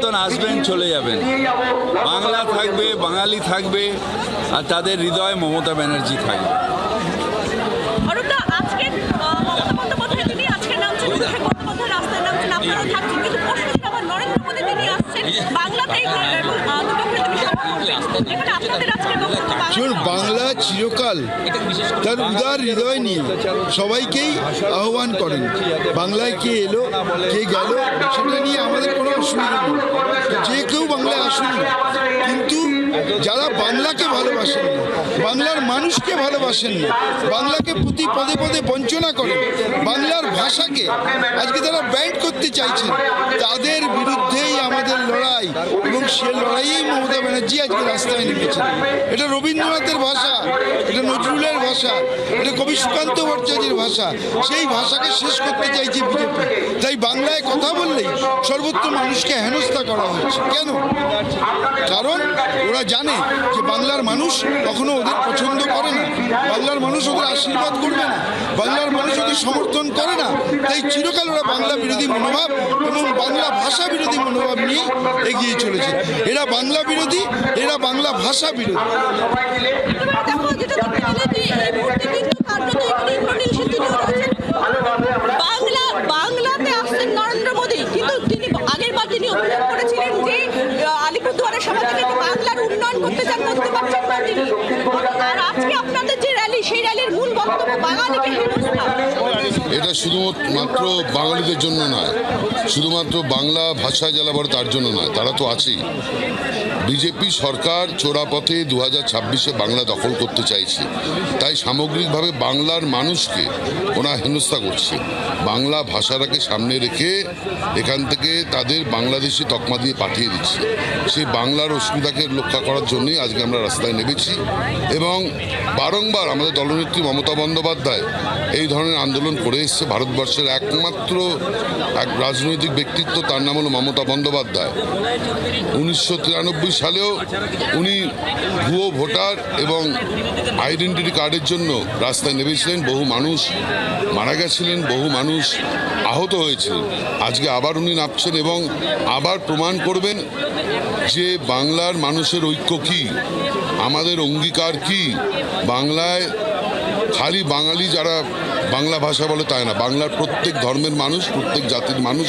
মতন আসবেন, চলে যাবেন। বাংলা থাকবে, বাঙালি থাকবে, আর তাদের হৃদয় মমতা ব্যানার্জি থাকবে। অরূপদা বক্তব্য বাংলা- চিরকাল তার উদার হৃদয় নিয়ে সবাইকেই আহ্বান করেন। বাংলায় কে এলো, কে গেল, সেটা নিয়ে আমাদের কোনো অসুবিধা নেই। যে কেউ বাংলায় আসুন কিন্তু যারা বাংলাকে ভালোবাসেন না, বাংলার মানুষকে ভালোবাসেন না, বাংলাকে প্রতি পদে পদে বঞ্চনা করেন, বাংলার ভাষাকে আজকে তারা ব্যান্ড করতে চাইছেন, তাদের বিরুদ্ধেই আমাদের লড়াই এবং সে লড়াইয়েই মমতা ব্যানার্জি আজকে রাস্তায় নেমেছেন। এটা রবীন্দ্রনাথের ভাষা, এটা নজরুলের ভাষা, এটা কবি সুকান্ত ভট্টাচার্যের ভাষা, সেই ভাষাকে শেষ করতে চাইছে বিজেপি। তাই বাংলায় কথা বললেই সর্বত্র মানুষকে হেনস্থা করা হচ্ছে। কেন? কারণ ওরা জানে যে বাংলার মানুষ কখনো ওদের পছন্দ করে না। বাংলার মানুষ ওদের আশীর্বাদ করবে না। বাংলার মানুষ ওদের সমর্থন করে না। তাই চিরকাল ওরা বাংলা বিরোধী মনোভাব এবং বাংলা ভাষা বিরোধী মনোভাব নিয়ে এগিয়ে চলেছে। এরা বাংলা বিরোধী, এরা বাংলা ভাষা বিরোধী। বাংলা নরেন্দ্র মোদী। কিন্তু তিনি আগের বার তিনি অভিযোগ করেছিলেন যে আলিপুরদুয়ারের বাঙালিকে হেনস্থা এটা শুধুমাত্র বাঙালিদের জন্য নয়, শুধুমাত্র বাংলা ভাষায় যারা বলে তার জন্য নয়, তারা তো আছেই। বিজেপি সরকার চোরাপথে দু হাজার ছাব্বিশে বাংলা দখল করতে চাইছে, তাই সামগ্রিকভাবে বাংলার মানুষকে ওরা হেনস্থা করছে। বাংলা ভাষাটাকে সামনে রেখে এখান থেকে তাদের বাংলাদেশি তকমা দিয়ে পাঠিয়ে দিচ্ছে। সেই বাংলার অসুবিধাকে রক্ষা করার জন্যই আজকে আমরা রাস্তায় নেমেছি এবং বারংবার আমাদের দলনেত্রী মমতা বন্দ্যোপাধ্যায় এই ধরনের আন্দোলন করে এসছে ভারতবর্ষের একমাত্র এক রাজনৈতিক ব্যক্তিত্ব, তার নাম হলো মমতা বন্দ্যোপাধ্যায়। উনিশশো তিরানব্বই সালেও উনি ভুয়ো ভোটার এবং আইডেন্টিটি কার্ডের জন্য রাস্তায় নেমেছিলেন। বহু মানুষ মারা গেছিলেন, বহু মানুষ আহত হয়েছিলেন। আজকে আবার উনি নামছেন এবং আবার প্রমাণ করবেন যে বাংলার মানুষের ঐক্য কী, আমাদের অঙ্গীকার কি। বাংলায় খালি বাঙালি যারা বাংলা ভাষা বলে তাই না? বাংলার প্রত্যেক ধর্মের মানুষ প্রত্যেক জাতির মানুষ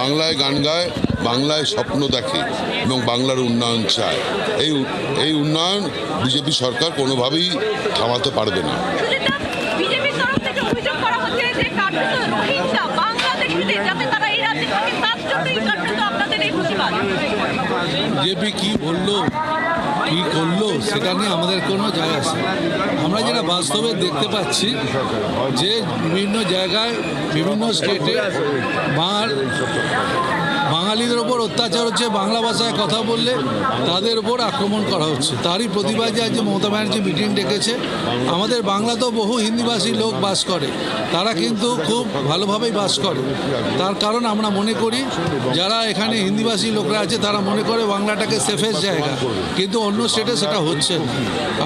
বাংলায় গান গায় বাংলায় স্বপ্ন দেখে এবং বাংলার উন্নয়ন চায়। এই এই উন্নয়ন বিজেপি সরকার কোনোভাবেই থামাতে পারবে না। বিজেপি কি বলল? কি করল সেটা নিয়ে আমাদের কোনো যায় আসে আমরা যেটা বাস্তবে দেখতে পাচ্ছি, যে বিভিন্ন জায়গায়, বিভিন্ন স্টেটে বাঙাল বাঙালিদের ওপর অত্যাচার হচ্ছে, বাংলা ভাষায় কথা বললে তাদের ওপর আক্রমণ করা হচ্ছে। তারই প্রতিবাদে আজ মমতা ব্যানার্জি মিটিং ডেকেছে। আমাদের বাংলা তো বহু হিন্দিভাষী লোক বাস করে। তারা কিন্তু খুব ভালোভাবেই বাস করে। তার কারণ আমরা মনে করি, যারা এখানে হিন্দিভাষী লোকরা আছে, তারা মনে করে বাংলাটাকে সেফেস্ট জায়গা। কিন্তু অন্য স্টেটে সেটা হচ্ছে না।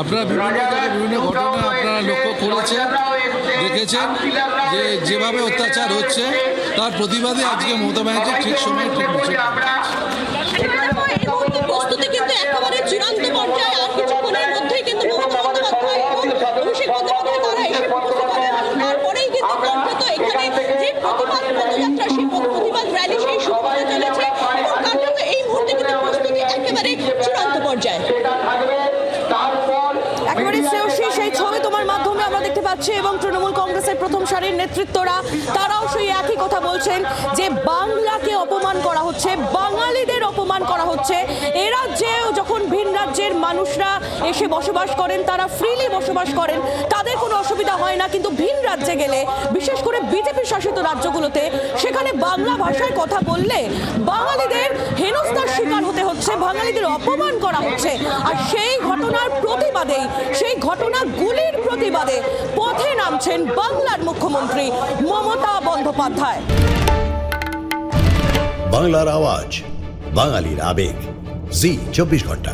আপনারা বিভিন্ন জায়গায় বিভিন্ন ঘটনা আপনারা লক্ষ্য করেছেন, দেখেছেন যে যেভাবে অত্যাচার হচ্ছে তার প্রতিবাদে আজকে মমতা ব্যানার্জি ঠিক সময় ঠিক মিছিল দেখো, এই মুহূর্তে প্রস্তুতি কিন্তু একেবারে চূড়ান্ত পর্যায়ে আর কিছুক্ষণের মধ্যেই কিন্তু মমতা বন্দ্যোপাধ্যায় এবং অভিষেক বন্দ্যোপাধ্যায় তারা এসে উপস্থিত হবেন এবং তারপরেই কিন্তু কার্যত এখানে যে প্রতিবাদ পদযাত্রা সেই পদ- প্রতিবাদ র্যালি সেই শুরু হতে চলেছে এবং কার্যত এই মুহূর্তে কিন্তু প্রস্তুতি একেবারে চূড়ান্ত পর্যায়ে একেবারে শ্রেয়সী সেই ছবি তোমার মাধ্যমে পাচ্ছি এবং তৃণমূল কংগ্রেসের প্রথম সারির নেতৃত্বরা, তারাও সেই একই কথা বলছেন যে বাংলাকে অপমান করা হচ্ছে, বাঙালিদের অপমান করা হচ্ছে। এ রাজ্যেও যখন ভিন রাজ্যের মানুষরা এসে বসবাস করেন, তারা ফ্রিলি বসবাস করেন, তাদের কোনো অসুবিধা হয় না। কিন্তু ভিন রাজ্যে গেলে, বিশেষ করে বিজেপি শাসিত রাজ্যগুলোতে, সেখানে বাংলা ভাষায় কথা বললে বাঙালিদের হেনস্থার শিকার হতে হচ্ছে, বাঙালিদের অপমান করা হচ্ছে। আর সেই ঘটনার প্রতিবাদেই, সেই ঘটনাগুলির প্রতিবাদে নামছেন বাংলার মুখ্যমন্ত্রী মমতা বন্দ্যোপাধ্যায়। বাংলার আওয়াজ বাঙালির আবেগ। জি চব্বিশ ঘণ্টা।